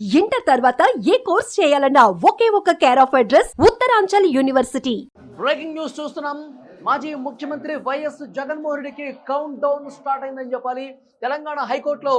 Inter తర్వాత ఏ course చేయాలన్నా ఒకే ఒక care of address Uttaranchal university. Breaking news చూస్తున్నాం. మాజీ ముఖ్యమంత్రి వైఎస్ జగన్మోహన్ రెడ్డికి కౌంట్ డౌన్ స్టార్ట్ అయిందని చెప్పాలి. తెలంగాణ హైకోర్టులో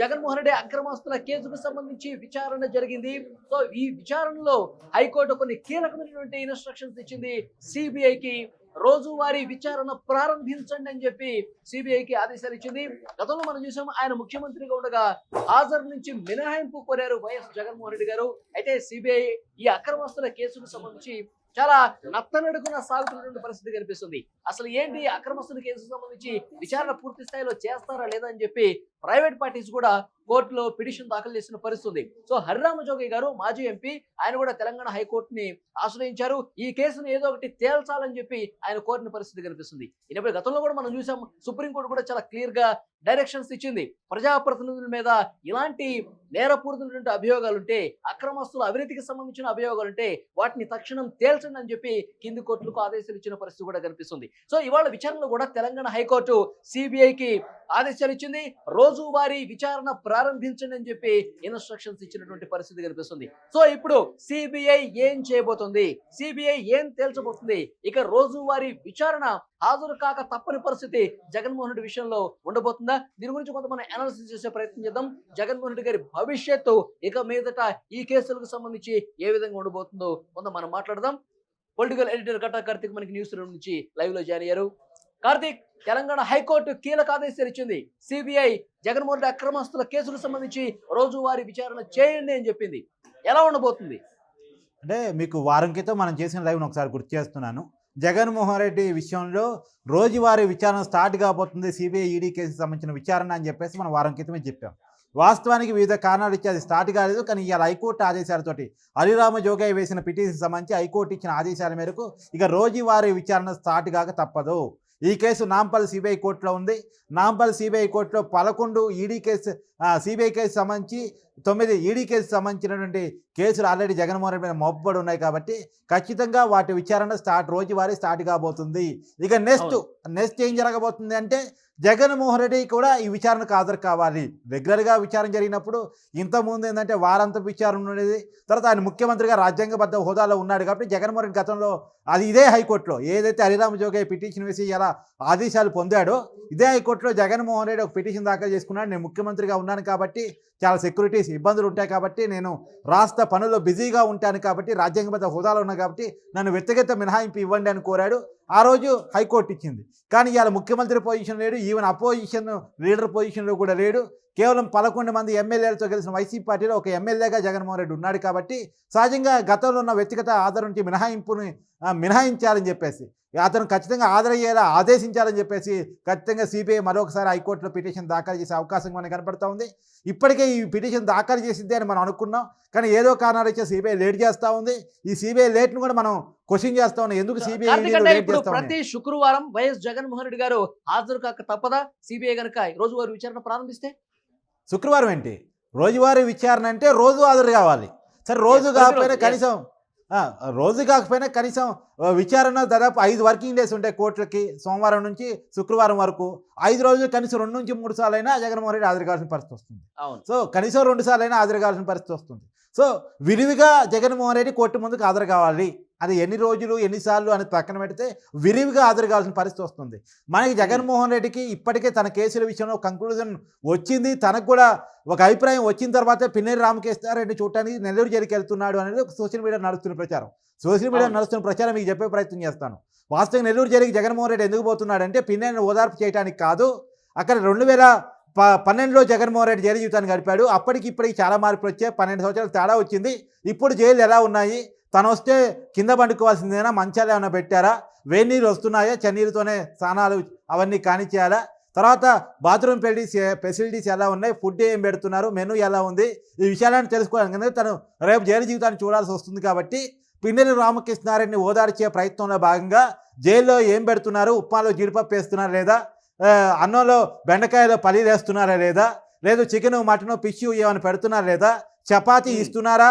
జగన్మోహన్ రెడ్డి అక్రమాస్తుల కేసుకు సంబంధించి విచారణ జరిగింది. సో ఈ విచారణలో హైకోర్టు కొన్ని కీలకమైనటువంటి ఇన్స్ట్రక్షన్స్ ఇచ్చింది. సిబిఐకి రోజువారీ విచారణ ప్రారంభించండి అని చెప్పి సిబిఐకి ఆదేశాలు ఇచ్చింది. గతంలో మనం చూసాం ఆయన ముఖ్యమంత్రిగా ఉండగా హాజరు నుంచి మినహాయింపు కోరారు వైఎస్ జగన్మోహన్ రెడ్డి గారు. అయితే సిబిఐ ఈ అక్రమస్తుల కేసుకు సంబంధించి చాలా నత్తనడుకున సాగుతున్నటువంటి పరిస్థితి కనిపిస్తుంది. అసలు ఏంటి అక్రమస్తుల కేసుకు సంబంధించి విచారణ పూర్తి స్థాయిలో చేస్తారా లేదా అని చెప్పి ప్రైవేట్ పార్టీస్ కూడా కోర్టులో పిటిషన్ దాఖలు చేసిన పరిస్థితి. సో హరిరామ జోగి గారు మాజీ ఎంపీ ఆయన కూడా తెలంగాణ హైకోర్టుని ఆశ్రయించారు. ఈ కేసును ఏదో ఒకటి తేల్చాలని చెప్పి ఆయన కోరిన పరిస్థితి కనిపిస్తుంది. ఇనప్పుడు గతంలో కూడా మనం చూసాం సుప్రీంకోర్టు కూడా చాలా క్లియర్గా డైరెక్షన్స్ ఇచ్చింది. ప్రజాప్రతినిధుల మీద ఇలాంటి నేరపూరితమైనటువంటి అభియోగాలుంటే అక్రమస్తుల అవినీతికి సంబంధించిన అభియోగాలుంటే వాటిని తక్షణం తేల్చండి అని చెప్పి కింది కోర్టులకు ఆదేశాలు ఇచ్చిన పరిస్థితి కూడా కనిపిస్తుంది. సో ఇవాళ విచారణలో కూడా తెలంగాణ హైకోర్టు సిబిఐకి ఆదేశాలు ఇచ్చింది. రోజు రోజువారీ విచారణ ప్రారంభించండి అని చెప్పి ఇన్స్ట్రక్షన్స్ ఇచ్చినటువంటి పరిస్థితి కనిపిస్తుంది. సో ఇప్పుడు సిబిఐ ఏం చేయబోతుంది? సిబిఐ ఏం తేల్చబోతుంది? ఇక రోజువారీ విచారణ హాజరు కాక తప్పని పరిస్థితి జగన్మోహన్ రెడ్డి విషయంలో ఉండబోతుందా? దీని గురించి కొంత మనం అనాలిసిస్ చేసే ప్రయత్నం చేద్దాం. జగన్మోహన్ రెడ్డి గారి భవిష్యత్తు ఇక మీదట ఈ కేసులకు సంబంధించి ఏ విధంగా ఉండబోతుందో కొంత మనం మాట్లాడదాం. పొలిటికల్ ఎడిటర్ కట్టా కార్తిక్ మనకి న్యూస్ రూమ్ నుంచి లైవ్లో జాయిన్ అయ్యారు. కార్తిక్ తెలంగాణ హైకోర్టు కీలక ఆదేశాలు ఇచ్చింది. సిబిఐ జగన్మోహన్ రెడ్డి అక్రమస్తుల కేసులకు సంబంధించి రోజువారీ విచారణ చేయండి అని చెప్పింది. ఎలా ఉండబోతుంది? అంటే మీకు వారం క్రితం మనం చేసిన లైవ్ను ఒకసారి గుర్తు చేస్తున్నాను. జగన్మోహన్ రెడ్డి విషయంలో రోజువారీ విచారణ స్టార్ట్ కాబోతుంది సిబిఐ ఈడీ కేసుకు సంబంధించిన విచారణ అని చెప్పేసి మనం వారం క్రితమే చెప్పాం. వాస్తవానికి వివిధ కారణాలు ఇచ్చి అది స్టార్ట్ కాలేదు. కానీ ఇవాళ హైకోర్టు ఆదేశాలతోటి అలిరామ జోగయ్య వేసిన పిటిషన్ సంబంధించి హైకోర్టు ఇచ్చిన ఆదేశాల మేరకు ఇక రోజువారీ విచారణ స్టార్ట్ కాక తప్పదు. ఈ కేసు నాంపల్ సిబిఐ కోర్టులో ఉంది. నాంపల్ సిబిఐ కోర్టులో పదకొండు ఈడీ కేసు సిబిఐ కేసు సంబంధించి తొమ్మిది ఈడీ కేసు సంబంధించినటువంటి కేసులు ఆల్రెడీ జగన్మోహన్ రెడ్డి మీద మోపబడి ఉన్నాయి కాబట్టి ఖచ్చితంగా వాటి విచారణ స్టార్ట్ రోజువారీ స్టార్ట్ కాబోతుంది. ఇక నెక్స్ట్ నెక్స్ట్ ఏం జరగబోతుంది అంటే జగన్మోహన్ రెడ్డి కూడా ఈ విచారణకు హాజరు కావాలి. రెగ్యులర్గా విచారణ జరిగినప్పుడు ఇంతకుముందు ఏంటంటే వారంత విచారణ ఉండేది. తర్వాత ఆయన ముఖ్యమంత్రిగా రాజ్యాంగబద్ధ హోదాలో ఉన్నాడు కాబట్టి జగన్మోహన్ రెడ్డి గతంలో అది ఇదే హైకోర్టులో ఏదైతే హరిరామ జోగయ్య పిటిషన్ వేసి ఎలా ఆదేశాలు పొందాడో ఇదే హైకోర్టులో జగన్మోహన్ రెడ్డి ఒక పిటిషన్ దాఖలు చేసుకున్నాడు. నేను ముఖ్యమంత్రిగా ఉన్నాను కాబట్టి చాలా సెక్యూరిటీస్ ఇబ్బందులు ఉంటాయి కాబట్టి నేను రాష్ట్ర పనుల్లో బిజీగా ఉంటాను కాబట్టి రాజ్యాంగబద్ధ హోదాలో ఉన్నాను కాబట్టి నన్ను వ్యక్తిగత మినహాయింపు ఇవ్వండి అని కోరాడు. ఆ రోజు హైకోర్టు ఇచ్చింది. కానీ ఇవాళ ముఖ్యమంత్రి పొజిషన్ లేడు ఈవెన్ అపోజిషన్ లీడర్ పొజిషన్లో కూడా లేడు. కేవలం పదకొండు మంది ఎమ్మెల్యేలతో గెలిచిన వైసీపీ పార్టీలో ఒక ఎమ్మెల్యేగా జగన్మోహన్ రెడ్డి ఉన్నాడు కాబట్టి సహజంగా గతంలో ఉన్న వ్యక్తిగత ఆధారం నుంచి మినహాయింపుని మినహాయించాలని చెప్పేసి అతను ఖచ్చితంగా ఆదరయ్యేలా ఆదేశించాలని చెప్పేసి ఖచ్చితంగా సిబిఐ మరొకసారి హైకోర్టులో పిటిషన్ దాఖలు చేసే అవకాశం మనకు కనపడతా ఉంది. ఇప్పటికే ఈ పిటిషన్ దాఖలు చేసిందే అని మనం అనుకున్నాం. కానీ ఏదో కారణాలు ఇచ్చే సిబిఐ లేట్ చేస్తూ ఉంది. ఈ సిబిఐ లేట్ను కూడా మనం క్వశ్చన్ చేస్తా ఉన్నాం. ఎందుకు సిబిఐ? ప్రతి శుక్రవారం వైఎస్ జగన్మోహన్ రెడ్డి గారు హాజరు కాక తప్పదా? సిబిఐ కనుక రోజువారీ విచారణ ప్రారంభిస్తే? శుక్రవారం ఏంటి? రోజువారీ విచారణ అంటే రోజు హాజరు కావాలి. సరే రోజు కాకపోయినా. కనీసం రోజు కాకపోయినా కనీసం విచారణ దాదాపు ఐదు వర్కింగ్ డేస్ ఉంటాయి కోర్టులకి సోమవారం నుంచి శుక్రవారం వరకు. ఐదు రోజులు కనీసం రెండు నుంచి మూడు సార్లు అయినా జగన్మోహన్ రెడ్డి హాజరు కావాల్సిన పరిస్థితి వస్తుంది. అవును. సో కనీసం రెండు సార్లు అయినా హాజరు కావాల్సిన పరిస్థితి వస్తుంది. సో విరివిగా జగన్మోహన్ రెడ్డి కోర్టు ముందుకు హాజరు కావాలి. అది ఎన్ని రోజులు ఎన్నిసార్లు అని పక్కన పెడితే విరివిగా హాజరు కావాల్సిన పరిస్థితి వస్తుంది. మనకి జగన్మోహన్ రెడ్డికి ఇప్పటికే తన కేసుల విషయంలో కంక్లూజన్ వచ్చింది. తనకు కూడా ఒక అభిప్రాయం వచ్చిన తర్వాతే పిన్నేరు రామకృష్ణారెడ్డి చూడటానికి నెల్లూరు జైలుకి వెళ్తున్నాడు అనేది ఒక సోషల్ మీడియా నడుస్తున్న ప్రచారం. Social media. నడుస్తున్న ప్రచారం మీకు చెప్పే ప్రయత్నం చేస్తాను. వాస్తవంగా నెల్లూరు జైలుకి జగన్మోహన్ రెడ్డి ఎందుకు పోతున్నాడంటే పిన్నేరుని ఓదార్పు చేయడానికి కాదు. అక్కడ రెండు వేల ప పన్నెండులో జగన్మోహన్ రెడ్డి జైలు జీవితాన్ని గడిపాడు. అప్పటికి ఇప్పటికి చాలా మార్పులు వచ్చాయి. పన్నెండు సంవత్సరాలు తేడా వచ్చింది. ఇప్పుడు జైలు ఎలా ఉన్నాయి? తను వస్తే కింద పండుకోవాల్సిందేనా? మంచాలు ఏమైనా పెట్టారా? వేడి నీళ్ళు వస్తున్నాయా? చన్నీళ్ళతోనే స్నానాలు అవన్నీ కానిచ్చేయాలా? తర్వాత బాత్రూమ్ ఫెసిలిటీస్ ఫెసిలిటీస్ ఎలా ఉన్నాయి? ఫుడ్ ఏం పెడుతున్నారు? మెనూ ఎలా ఉంది? ఈ విషయాలను ఎందుకంటే తను రేపు జైలు జీవితాన్ని చూడాల్సి వస్తుంది కాబట్టి పిన్నెల రామకృష్ణారెడ్డిని ఓదార్చే ప్రయత్నంలో భాగంగా జైల్లో ఏం పెడుతున్నారు? ఉప్మాలో జీడిపప్పు వేస్తున్నారా లేదా? అన్నంలో బెండకాయలో పల్లీలు వేస్తున్నారా లేదా? లేదు చికెన్ మటన్ ఫిష్ ఏమైనా పెడుతున్నారా లేదా? చపాతీ. ఇస్తున్నారా?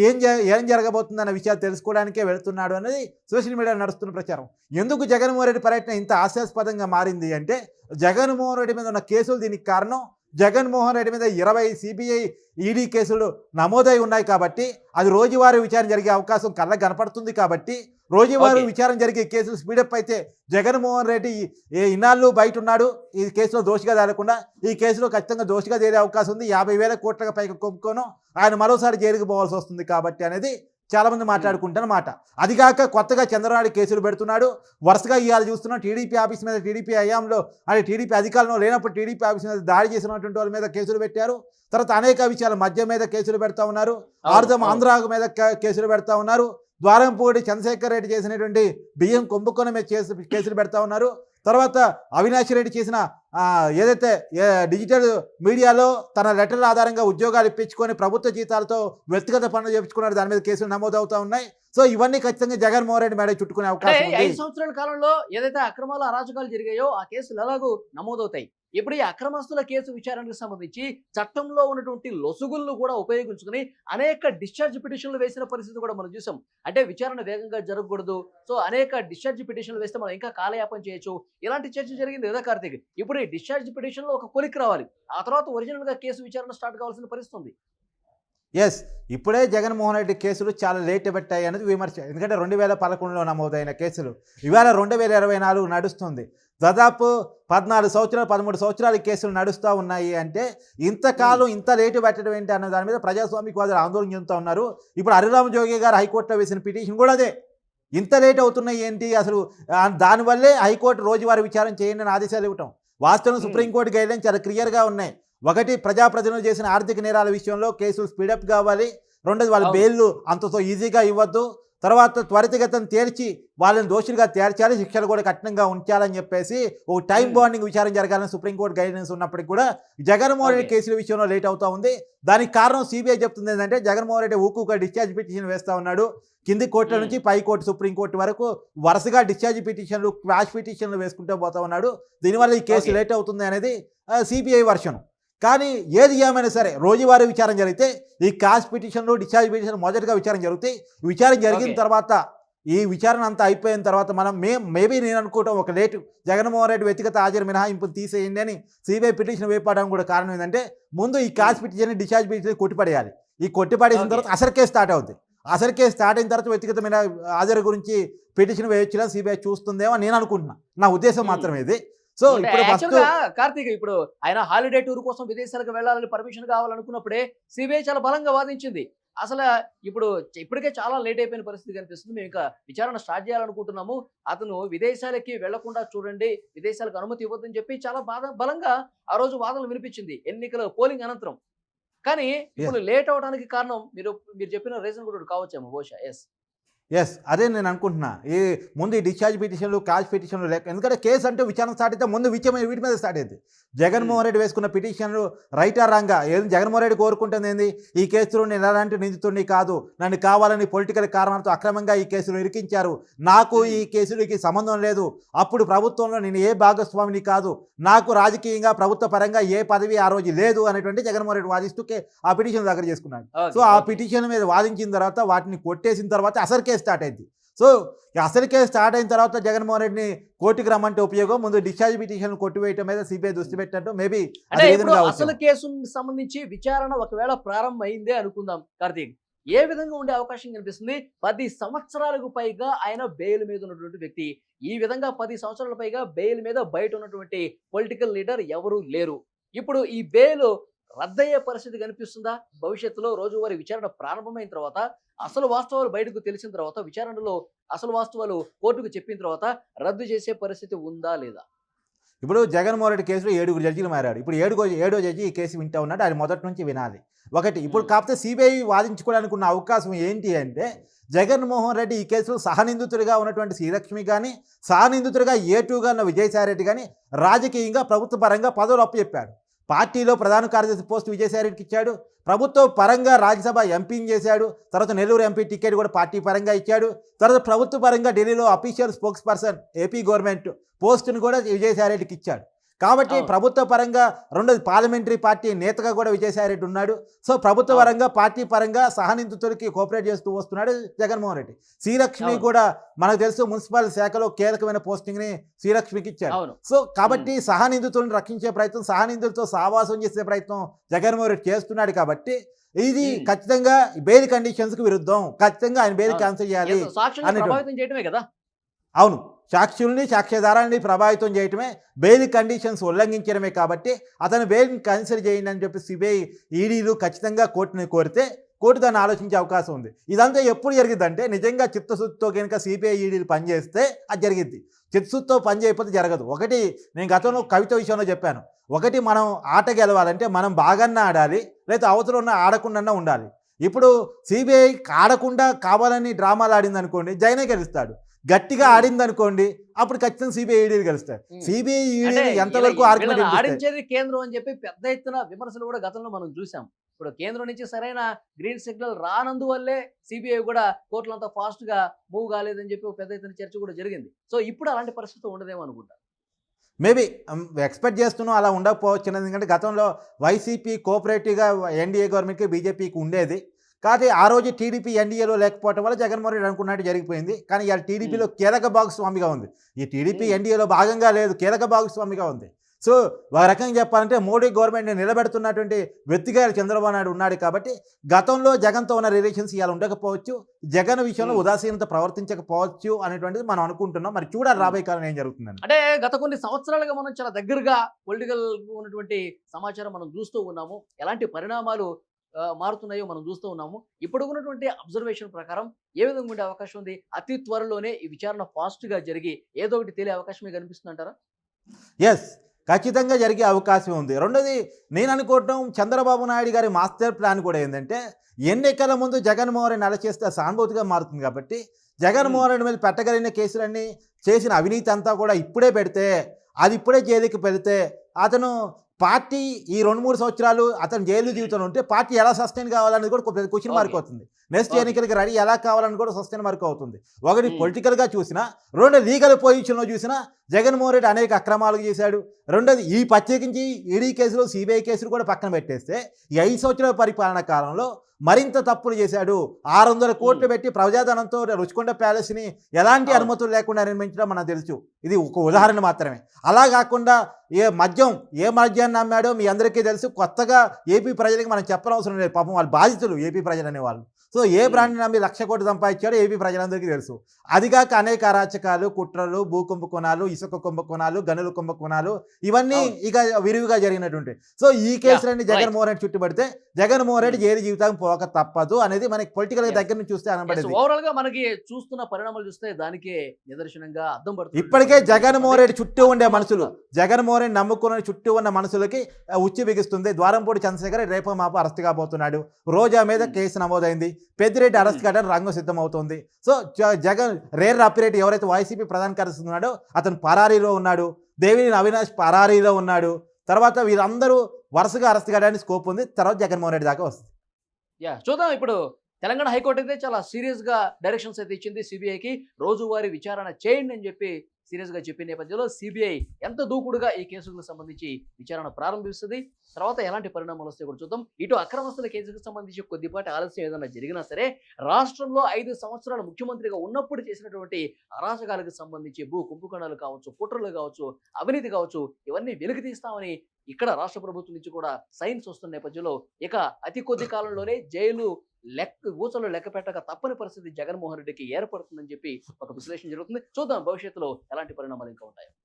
ఏం జ- ఏం జరగబోతుంది అన్న విషయాలు తెలుసుకోవడానికే వెళుతున్నాడు అనేది సోషల్ మీడియాలో నడుస్తున్న ప్రచారం. ఎందుకు జగన్మోహన్ రెడ్డి పర్యటన ఇంత హాస్యాస్పదంగా మారింది అంటే జగన్మోహన్ రెడ్డి మీద ఉన్న కేసులు దీనికి కారణం జగన్మోహన్ రెడ్డి మీద ఇరవై సిబిఐ ఈడీ కేసులు నమోదై ఉన్నాయి కాబట్టి అది రోజువారీ విచారణ జరిగే అవకాశం కళ్ళ కనపడుతుంది కాబట్టి రోజువారీ. విచారణ జరిగే కేసులు స్పీడప్ అయితే జగన్మోహన్ రెడ్డి ఏ ఇన్నాళ్ళు బయట ఉన్నాడు ఈ కేసులో దోషిగా తేలకుండా ఈ కేసులో ఖచ్చితంగా దోషిగా తేలే అవకాశం ఉంది. యాభై వేల కోట్ల పైకి కొమ్ముకోను ఆయన మరోసారి జైలుకు పోవాల్సి వస్తుంది కాబట్టి అనేది చాలా మంది మాట్లాడుకుంటున్నమాట. అది కాక కొత్తగా చంద్రబాబు కేసులు పెడుతున్నాడు. వరుసగా ఇవాళ చూస్తున్నాం టీడీపీ ఆఫీస్ మీద టీడీపీ హయాంలో అంటే టీడీపీ అధికారంలో లేనప్పుడు టీడీపీ ఆఫీస్ మీద దాడి చేసినటువంటి వాళ్ళ మీద కేసులు పెట్టారు. తర్వాత అనేక విషయాలు మద్యం మీద కేసులు పెడతా ఉన్నారు. ఆరుదం. ఆంధ్ర మీద కేసులు పెడతా ఉన్నారు. ద్వారంపూడి చంద్రశేఖర్ రెడ్డి చేసినటువంటి బియ్యం కుంభకోణం మీద కేసు కేసులు పెడతా ఉన్నారు. తర్వాత అవినాష్ రెడ్డి చేసిన ఆ, ఏదైతే డిజిటల్ మీడియాలో తన లెటర్ల ఆధారంగా ఉద్యోగాలు ఇప్పించుకొని ప్రభుత్వ జీతాలతో వ్యక్తిగత పనులు చేపించుకున్నారు. దాని మీద కేసులు నమోదవుతా ఉన్నాయి. సో ఇవన్నీ ఖచ్చితంగా జగన్మోహన్ రెడ్డి మేడ చుట్టుకునే అవకాశం ఐదు సంవత్సరాల కాలంలో ఏదైతే అక్రమాలు అరాచకాలు జరిగాయో ఆ కేసులు ఎలాగూ నమోదవుతాయి? ఇప్పుడు ఈ అక్రమస్తుల కేసు విచారణకు సంబంధించి చట్టంలో ఉన్నటువంటి లొసుగులను కూడా ఉపయోగించుకుని అనేక డిశ్చార్జ్ పిటిషన్లు వేసిన పరిస్థితి కూడా మనం చూసాం. అంటే విచారణ వేగంగా జరగకూడదు. సో అనేక డిశ్చార్జ్ పిటిషన్లు వేస్తే మనం ఇంకా కాలయాపన చేయొచ్చు. ఇలాంటి చర్చ జరిగింది కదా కార్తీక్? ఇప్పుడు ఈ డిశ్చార్జ్ పిటిషన్లో ఒక కొలిక్ రావాలి. ఆ తర్వాత ఒరిజినల్గా కేసు విచారణ స్టార్ట్ కావాల్సిన పరిస్థితి ఉంది. ఎస్ ఇప్పుడే జగన్మోహన్ రెడ్డి కేసులు చాలా లేట్ పెట్టాయి అనేది విమర్శ. ఎందుకంటే రెండు వేల పదకొండులో నమోదైన కేసులు. ఇవాళ రెండు వేల ఇరవై నాలుగు నడుస్తుంది. దాదాపు పద్నాలుగు సంవత్సరాలు పదమూడు సంవత్సరాలు కేసులు నడుస్తూ ఉన్నాయి అంటే ఇంతకాలం ఇంత లేటు పెట్టడం ఏంటి అన్న దాని మీద ప్రజాస్వామికవాదులు ఆందోళన చెందుతూ ఉన్నారు. ఇప్పుడు హరిరామ జోగి గారు హైకోర్టులో వేసిన పిటిషన్ కూడా అదే. ఇంత లేట్ అవుతున్నాయి ఏంటి అసలు? దానివల్లే హైకోర్టు రోజువారీ విచారణ చేయండి అని ఆదేశాలు ఇవ్వటం. వాస్తవం సుప్రీంకోర్టు గైడ్లైన్స్ చాలా క్లియర్గా ఉన్నాయి. ఒకటి ప్రజాప్రతినిధులు చేసిన ఆర్థిక నేరాల విషయంలో కేసులు స్పీడప్ కావాలి రెండోది వాళ్ళ. బెయిల్ అంతతో ఈజీగా ఇవ్వద్దు తర్వాత త్వరితగతం తేల్చి వాళ్ళని దోషులుగా తేల్చాలి శిక్షలు కూడా కఠినంగా ఉంచాలని చెప్పేసి ఒక టైం. బాండింగ్ విచారణ జరగాలని సుప్రీంకోర్టు గైడెన్స్ ఉన్నప్పటికీ కూడా జగన్మోహన్ రెడ్డి. కేసుల విషయంలో లేట్ అవుతా ఉంది దానికి కారణం సిబిఐ చెప్తుంది ఏంటంటే జగన్మోహన్ రెడ్డి ఊకుగా డిశ్చార్జ్ పిటిషన్ వేస్తా ఉన్నాడు కింది కోర్టుల. నుంచి పై కోర్టు సుప్రీంకోర్టు వరకు వరుసగా డిశ్చార్జ్ పిటిషన్లు క్వాష్ పిటిషన్లు వేసుకుంటూ పోతా ఉన్నాడు దీనివల్ల ఈ కేసు. లేట్ అవుతుంది అనేది సిబిఐ వర్షన్ కానీ ఏది ఏమైనా సరే రోజువారీ విచారణ జరిగితే ఈ కాస్ట్ పిటిషన్లు డిశ్చార్జ్ పిటిషన్ మొదటిగా విచారణ జరుగుతాయి విచారణ జరిగిన. తర్వాత ఈ విచారణ అంతా అయిపోయిన తర్వాత మనం మే మేబీ నేను అనుకోవటం ఒక లేటు జగన్మోహన్ రెడ్డి వ్యక్తిగత హాజరు మినహాయింపు తీసేయండి అని సిబిఐ పిటిషన్ వేయపడడం కూడా కారణం ఏంటంటే ముందు ఈ కాస్ట్ పిటిషన్ డిశ్చార్జ్ పిటిషన్ కొట్టిపడేయాలి ఈ కొట్టిపడేసిన. తర్వాత అసలు కేసు స్టార్ట్ అవుతుంది అసలు కేసు స్టార్ట్ అయిన తర్వాత వ్యక్తిగత మినహా హాజరు గురించి పిటిషన్ వేయొచ్చులా సిబిఐ చూస్తుందేమో నేను అనుకుంటున్నా నా ఉద్దేశం. మాత్రమే ఇది సో ఇప్పుడు కార్తీక్ ఇప్పుడు ఆయన హాలిడే టూర్ కోసం విదేశాలకు వెళ్ళాలని పర్మిషన్ కావాలనుకున్నప్పుడే సిబిఐ చాలా బలంగా వాదించింది. అసలు ఇప్పుడు ఇప్పటికే చాలా లేట్ అయిపోయిన పరిస్థితి కనిపిస్తుంది. మేము ఇంకా విచారణ స్టార్ట్ చేయాలనుకుంటున్నాము. అతను విదేశాలకి వెళ్ళకుండా చూడండి విదేశాలకు అనుమతి ఇవ్వద్దని చెప్పి చాలా బాధ బలంగా ఆ రోజు వాదనలు వినిపించింది. ఎన్నికల పోలింగ్ అనంతరం. కానీ ఇప్పుడు లేట్ అవడానికి కారణం మీరు మీరు చెప్పిన రీజన్ కూడా కావచ్చేమో బహుశా. ఎస్ ఎస్ అదే నేను అనుకుంటున్నా. ఈ ముందు ఈ డిశ్చార్జ్ పిటిషన్లు కాజ్ పిటిషన్లు లేక ఎందుకంటే కేసు అంటే విచారణ స్టార్ట్ అయితే ముందు విచయం వీటి మీద స్టార్ట్ అయింది జగన్మోహన్ రెడ్డి వేసుకున్న పిటిషన్లు రైట్ ఆర్ రాంగా? ఏది జగన్మోహన్ రెడ్డి కోరుకుంటుంది ఏంది? ఈ కేసులో నేను ఎలాంటి నిందితుడిని కాదు. నన్ను కావాలని పొలిటికల్ కారణాలతో అక్రమంగా ఈ కేసులు ఇరికించారు. నాకు ఈ కేసులకి సంబంధం లేదు. అప్పుడు ప్రభుత్వంలో నేను ఏ భాగస్వామిని కాదు. నాకు రాజకీయంగా ప్రభుత్వ పరంగా ఏ పదవి ఆ రోజు లేదు అనేటువంటి జగన్మోహన్ రెడ్డి వాదిస్తూ ఆ పిటిషన్ దగ్గర చేసుకున్నాడు. సో ఆ పిటిషన్ మీద వాదించిన తర్వాత వాటిని కొట్టేసిన తర్వాత అసలు కేసు స్టార్ట్ అయింది. సో ఈ అసలు కేసు స్టార్ట్ అయిన తర్వాత జగన్మోహన్ రెడ్డిని కోర్టుకి రమ్మంటే ఉపయోగం? ముందు డిశ్చార్జ్ పిటిషన్ కొట్టివేయటం మీద సిబిఐ దృష్టి పెట్టినట్టు మేబీ అసలు కేసు సంబంధించి విచారణ ఒకవేళ ప్రారంభం అయిందే అనుకుందాం కార్తీక్. ఏ విధంగా ఉండే అవకాశం కనిపిస్తుంది? పది సంవత్సరాలకు పైగా ఆయన బెయిల్ మీద ఉన్నటువంటి వ్యక్తి. ఈ విధంగా పది సంవత్సరాల పైగా బెయిల్ మీద బయట ఉన్నటువంటి పొలిటికల్ లీడర్ ఎవరు లేరు. ఇప్పుడు ఈ బెయిల్ రద్దయ్యే పరిస్థితి కనిపిస్తుందా? భవిష్యత్తులో రోజువారీ విచారణ ప్రారంభమైన తర్వాత అసలు వాస్తవాలు బయటకు తెలిసిన తర్వాత విచారణలో అసలు వాస్తవాలు కోర్టుకు చెప్పిన తర్వాత రద్దు చేసే పరిస్థితి ఉందా లేదా? ఇప్పుడు జగన్మోహన్ రెడ్డి కేసులో ఏడుగురు జడ్జిలు మారాడు ఇప్పుడు ఏడుగో ఏడో జడ్జి ఈ కేసు వింటా ఉన్నాడు. ఆయన మొదటి నుంచి వినాలి. ఒకటి ఇప్పుడు. కాకపోతే సిబిఐ వాదించుకోవడానికి ఉన్న అవకాశం ఏంటి అంటే జగన్మోహన్ రెడ్డి ఈ కేసులో సహనిందితుడిగా ఉన్నటువంటి శ్రీలక్ష్మి కానీ సహనిందితుడిగా ఏ టూగా ఉన్న విజయసాయి రెడ్డి కానీ రాజకీయంగా ప్రభుత్వ పరంగా పదవులు అప్పచెప్పాడు. పార్టీలో ప్రధాన కార్యదర్శి పోస్ట్ విజయసాయిరెడ్డికి ఇచ్చాడు. ప్రభుత్వ పరంగా రాజ్యసభ ఎంపీని చేశాడు. తర్వాత నెల్లూరు ఎంపీ టికెట్ కూడా పార్టీ పరంగా ఇచ్చాడు. తర్వాత ప్రభుత్వ పరంగా ఢిల్లీలో official spokesperson AP government పోస్టును కూడా విజయసాయిరెడ్డికి ఇచ్చాడు. కాబట్టి. ప్రభుత్వ పరంగా రెండోది పార్లమెంటరీ పార్టీ నేతగా కూడా విజయసాయి రెడ్డి ఉన్నాడు సో ప్రభుత్వ. పరంగా పార్టీ పరంగా సహనిందితులకి కోఆపరేట్ చేస్తూ వస్తున్నాడు జగన్మోహన్ రెడ్డి శ్రీలక్ష్మి. కూడా మనకు తెలుసు మున్సిపల్ శాఖలో కీలకమైన పోస్టింగ్ని శ్రీలక్ష్మికి ఇచ్చారు సో కాబట్టి సహనిందితులను రక్షించే ప్రయత్నం సహనిందితులతో సహవాసం చేసే ప్రయత్నం జగన్మోహన్ రెడ్డి చేస్తున్నాడు కాబట్టి ఇది. ఖచ్చితంగా బెయిల్ కండిషన్స్కి విరుద్ధం ఖచ్చితంగా ఆయన బెయిల్. క్యాన్సిల్ చేయాలి అవును సాక్షుల్ని సాక్ష్యాధారాన్ని ప్రభావితం చేయటమే బెయిల్ కండిషన్స్ ఉల్లంఘించడమే కాబట్టి అతను బెయిల్ కన్సిడర్ చేయండి అని చెప్పి సిబిఐ ఈడీలు ఖచ్చితంగా కోర్టుని కోరితే కోర్టు దాన్ని ఆలోచించే అవకాశం ఉంది. ఇదంతా ఎప్పుడు జరిగిద్దంటే నిజంగా చిత్తశుద్ధితో కనుక సిబిఐ ఈడీలు పనిచేస్తే అది జరిగిద్ది. చిత్తశుద్ధితో పని చేయకపోతే జరగదు. ఒకటి నేను గతంలో కవిత విషయంలో చెప్పాను. ఒకటి మనం ఆట గెలవాలంటే మనం బాగానే ఆడాలి లేదా అవతల ఉన్న ఆడకుండా ఉండాలి. ఇప్పుడు సిబిఐ ఆడకుండా కావాలని డ్రామాలు ఆడింది అనుకోండి జైనే గెలుస్తాడు. గట్టిగా Hmm. ఆడింది అనుకోండి అప్పుడు ఖచ్చితంగా సిబిఐ గెలుస్తాయి. Hmm. సిబిఐ ఎంతవరకు ఆర్గ్యుమెంట్ ఆడించేది కేంద్రం అని చెప్పి పెద్ద ఎత్తున విమర్శలు కూడా గతంలో మనం చూసాం. ఇప్పుడు కేంద్రం నుంచి సరైన గ్రీన్ సిగ్నల్ రానందువల్లే సిబిఐ కూడా కోర్టులు అంతా ఫాస్ట్గా మూవ్ కాలేదని చెప్పి పెద్ద ఎత్తున చర్చ కూడా జరిగింది. సో ఇప్పుడు అలాంటి పరిస్థితి ఉండదేమో అనుకుంటా. మేబీ ఎక్స్పెక్ట్ చేస్తున్నాం అలా ఉండకపోవచ్చు ఎందుకంటే గతంలో వైసీపీ కోఆపరేటివ్గా ఎన్డీఏ గవర్నమెంట్కి బీజేపీకి ఉండేది. కాకపోతే ఆ రోజు టీడీపీ ఎన్డీఏలో లేకపోవడం వల్ల జగన్మోహన్ రెడ్డి అనుకున్నట్టు జరిగిపోయింది. కానీ ఇవాళ టీడీపీలో కీలక భాగస్వామిగా ఉంది. ఈ టీడీపీ. ఎన్డీఏలో భాగంగా లేదు కీలక భాగస్వామిగా ఉంది. సో ఒక రకంగా చెప్పాలంటే మోడీ గవర్నమెంట్ని నిలబెడుతున్నటువంటి వ్యక్తిగా చంద్రబాబు నాయుడు ఉన్నాడు కాబట్టి గతంలో జగన్తో ఉన్న రిలేషన్స్ ఇవాళ ఉండకపోవచ్చు జగన్ విషయంలో. ఉదాసీనత ప్రవర్తించకపోవచ్చు అనేటువంటిది మనం అనుకుంటున్నాం. మరి చూడాలి రాబోయే కాలం ఏం జరుగుతుందని. అంటే గత కొన్ని సంవత్సరాలుగా మనం చాలా దగ్గరగా పొలిటికల్ ఉన్నటువంటి సమాచారం మనం చూస్తూ ఉన్నాము. ఎలాంటి పరిణామాలు మారుతున్నాయో మనం చూస్తూ ఉన్నాము. ఇప్పుడు ఉన్నటువంటి అబ్జర్వేషన్ ప్రకారం ఏ విధంగా ఉండే అవకాశం ఉంది? అతి త్వరలోనే ఈ విచారణ ఫాస్ట్గా జరిగి ఏదో ఒకటి తేలే అవకాశమే కనిపిస్తుంది అంటారా ఎస్ ఖచ్చితంగా జరిగే అవకాశం ఉంది. రెండోది నేను అనుకోవటం చంద్రబాబు నాయుడు గారి మాస్టర్ ప్లాన్ కూడా ఏంటంటే ఎన్నికల ముందు జగన్మోహన్ రెడ్డి అలా చేస్తే సానుభూతిగా మారుతుంది కాబట్టి జగన్మోహన్ రెడ్డి మీద పెట్టగలిగిన కేసులన్నీ చేసిన అవినీతి అంతా కూడా ఇప్పుడే పెడితే అది ఇప్పుడే జైలుకి పెడితే అతను పార్టీ ఈ రెండు మూడు సంవత్సరాలు అతను జైలు జీవితంలో ఉంటే పార్టీ ఎలా సస్టైన్ కావాలనేది కూడా క్వశ్చన్ మార్క్. అవుతుంది నెక్స్ట్. ఎన్నికలకి రెడీ ఎలా కావాలని కూడా సస్టైన్ మార్క్ అవుతుంది ఒకటి Hmm. పొలిటికల్గా చూసినా రెండు లీగల్ పొజిషన్లో చూసినా జగన్మోహన్ రెడ్డి అనేక అక్రమాలు చేశాడు రెండోది ఈ ప్రత్యేకించి ఈడీ కేసులు సిబిఐ కేసులు కూడా పక్కన పెట్టేస్తే ఈ ఐదు సంవత్సరాల పరిపాలన కాలంలో మరింత తప్పులు చేశాడు ఆరు వందల కోట్లు పెట్టి ప్రజాధనంతో రుచికొండ ప్యాలెస్ని ఎలాంటి. అనుమతులు లేకుండా నిర్మించడం మనకు తెలుసు ఇది ఒక ఉదాహరణ మాత్రమే అలా కాకుండా ఏ మద్యం ఏ మద్యాన్ని అమ్మాడో మీ అందరికీ తెలుసు. కొత్తగా ఏపీ ప్రజలకి మనం చెప్పనవసరం లేదు. పాపం వాళ్ళు బాధితులు ఏపీ ప్రజలు అనేవాళ్ళు సో ఏ Hmm. బ్రాండ్ని నమ్మి లక్ష కోట్లు సంపాదించాడో ఏపీ ప్రజలందరికీ తెలుసు అదిగాక అనేక అరాచకాలు కుట్రలు భూ కుంభకోణాలు ఇసుక కుంభకోణాలు గనుల కుంభకోణాలు ఇవన్నీ. ఇక విరివిగా జరిగినటువంటి సో ఈ కేసులన్నీ. జగన్మోహన్ రెడ్డి చుట్టుపడితే జగన్మోహన్ రెడ్డి జైలు జీవితం పోక తప్పదు అనేది మనకి పొలిటికల్. దగ్గర నుంచి చూస్తే అనబడేది ఓవరాల్గా మనకి చూస్తున్న పరిణామాలు చూస్తే దానికే నిదర్శనంగా అర్థం పడుతుంది ఇప్పటికే జగన్మోహన్ రెడ్డి చుట్టూ ఉండే మనుషులు జగన్మోహన్ రెడ్డి నమ్ముకున్న చుట్టూ ఉన్న మనుషులకి ఉచ్చి బిగిస్తుంది ద్వారంపూడి చంద్రశేఖర్ రేపు మాపు అరెస్ట్ కాబోతున్నాడు రోజా మీద Hmm. కేసు నమోదైంది పెద్దిరెడ్డి అరెస్ట్ కావడానికి రంగం సిద్ధమవుతోంది. సో జగన్ రేర్ అప్పిరెడ్డి ఎవరైతే వైసీపీ ప్రధాన కార్యదర్శి ఉన్నాడో అతను పరారీలో ఉన్నాడు. దేవిని అవినాష్ పరారీలో ఉన్నాడు. తర్వాత వీరందరూ వరుసగా అరెస్ట్ కావడానికి స్కోప్ ఉంది. తర్వాత జగన్మోహన్ రెడ్డి దాకా వస్తుంది. యా చూద్దాం ఇప్పుడు తెలంగాణ హైకోర్టు అయితే చాలా సీరియస్గా డైరెక్షన్స్ అయితే ఇచ్చింది సిబిఐకి రోజువారీ విచారణ చేయండి అని చెప్పి సీరియస్గా చెప్పిన నేపథ్యంలో సిబిఐ ఎంత దూకుడుగా ఈ కేసులకు సంబంధించి విచారణ ప్రారంభిస్తుంది? తర్వాత ఎలాంటి పరిణామాలు వస్తాయి కూడా చూద్దాం. ఇటు అక్రమస్తుల కేసుకు సంబంధించి కొద్దిపాటి ఆలస్యం ఏదైనా జరిగినా సరే రాష్ట్రంలో ఐదు సంవత్సరాలు ముఖ్యమంత్రిగా ఉన్నప్పుడు చేసినటువంటి అరాచకాలకు సంబంధించి భూ కుంభకోణాలు కావచ్చు కుట్రలు కావచ్చు అవినీతి కావచ్చు ఇవన్నీ వెలికి తీస్తామని ఇక్కడ రాష్ట్ర ప్రభుత్వం నుంచి కూడా సైన్స్ వస్తున్న నేపథ్యంలో ఇక అతి కొద్ది కాలంలోనే జైలు లెక్క ఊసలు లెక్క పెట్టక తప్పని పరిస్థితి జగన్మోహన్ రెడ్డికి ఏర్పడుతుందని చెప్పి ఒక విశ్లేషణ జరుగుతుంది. చూద్దాం భవిష్యత్తులో ఎలాంటి పరిణామాలు ఇంకా ఉంటాయి.